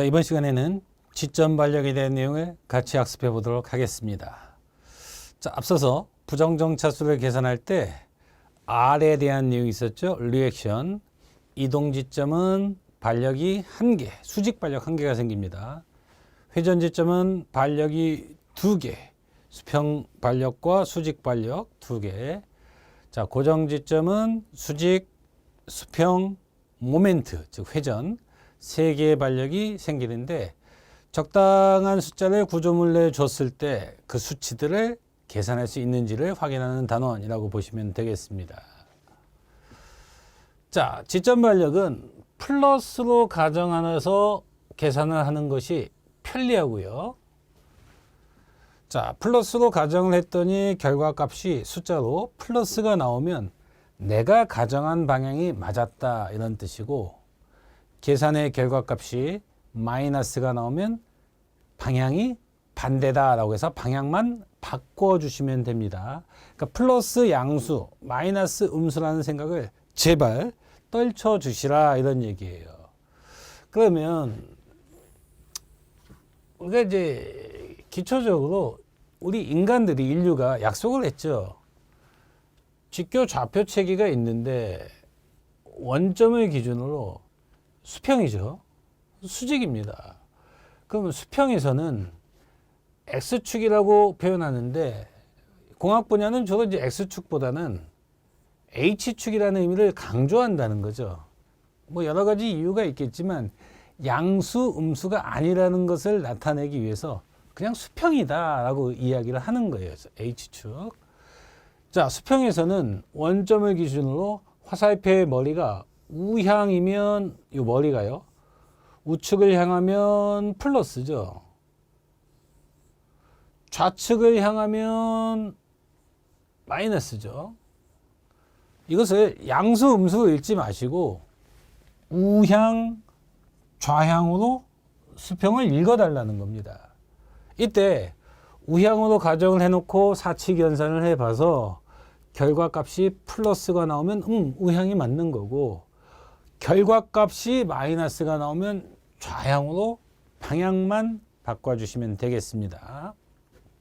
자, 이번 시간에는 지점 반력에 대한 내용을 같이 학습해 보도록 하겠습니다. 자, 앞서서 부정정차수를 계산할 때 R에 대한 내용이 있었죠. 리액션. 이동 지점은 반력이 한 개, 수직 반력 한 개가 생깁니다. 회전 지점은 반력이 두 개, 수평 반력과 수직 반력 두 개. 자, 고정 지점은 수직, 수평, 모멘트, 즉 회전 세 개의 반력이 생기는데 적당한 숫자를 구조물에 줬을 때 그 수치들을 계산할 수 있는지를 확인하는 단원이라고 보시면 되겠습니다. 자, 지점 반력은 플러스로 가정하면서 계산을 하는 것이 편리하고요. 자, 플러스로 가정을 했더니 결과값이 숫자로 플러스가 나오면 내가 가정한 방향이 맞았다 이런 뜻이고 계산의 결과값이 마이너스가 나오면 방향이 반대다라고 해서 방향만 바꿔주시면 됩니다. 그러니까 플러스 양수, 마이너스 음수라는 생각을 제발 떨쳐주시라 이런 얘기예요. 그러면 우리가 이제 기초적으로 우리 인간들이 인류가 약속을 했죠. 직교 좌표 체계가 있는데 원점을 기준으로 수평이죠. 수직입니다. 그러면 수평에서는 x축이라고 표현하는데 공학 분야는 주로 이제 x축보다는 h축이라는 의미를 강조한다는 거죠. 뭐 여러 가지 이유가 있겠지만 양수 음수가 아니라는 것을 나타내기 위해서 그냥 수평이다라고 이야기를 하는 거예요. h축. 자, 수평에서는 원점을 기준으로 화살표의 머리가 우향이면 이 머리가요. 우측을 향하면 플러스죠. 좌측을 향하면 마이너스죠. 이것을 양수 음수로 읽지 마시고 우향 좌향으로 수평을 읽어 달라는 겁니다. 이때 우향으로 가정을 해놓고 사칙 연산을 해봐서 결과값이 플러스가 나오면 음 우향이 맞는 거고 결과값이 마이너스가 나오면 좌향으로 방향만 바꿔주시면 되겠습니다.